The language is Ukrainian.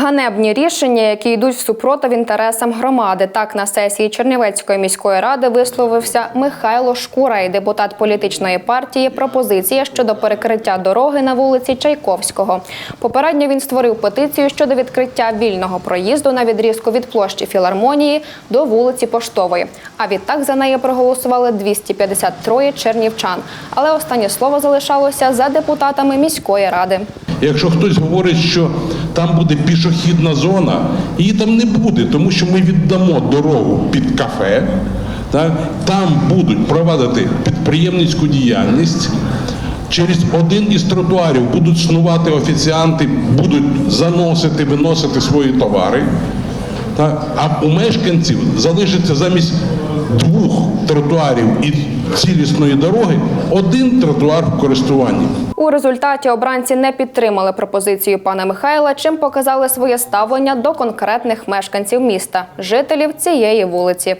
Ганебні рішення, які йдуть всупротив інтересам громади. Так на сесії Чернівецької міської ради висловився Михайло Шкурай, депутат політичної партії. Пропозиція щодо перекриття дороги на вулиці Чайковського. Попередньо він створив петицію щодо відкриття вільного проїзду на відрізку від площі філармонії до вулиці Поштової. А відтак за неї проголосували 253 чернівчан. Але останнє слово залишалося за депутатами міської ради. Якщо хтось говорить, що там буде пішохідна зона, її там не буде, тому що ми віддамо дорогу під кафе, так? там будуть провадити підприємницьку діяльність. Через один із тротуарів будуть снувати офіціанти, будуть заносити, виносити свої товари. Так? А у мешканців залишиться замість двох тротуарів і цілісної дороги один тротуар в користуванні. У результаті обранці не підтримали пропозицію пана Михайла, чим показали своє ставлення до конкретних мешканців міста, жителів цієї вулиці.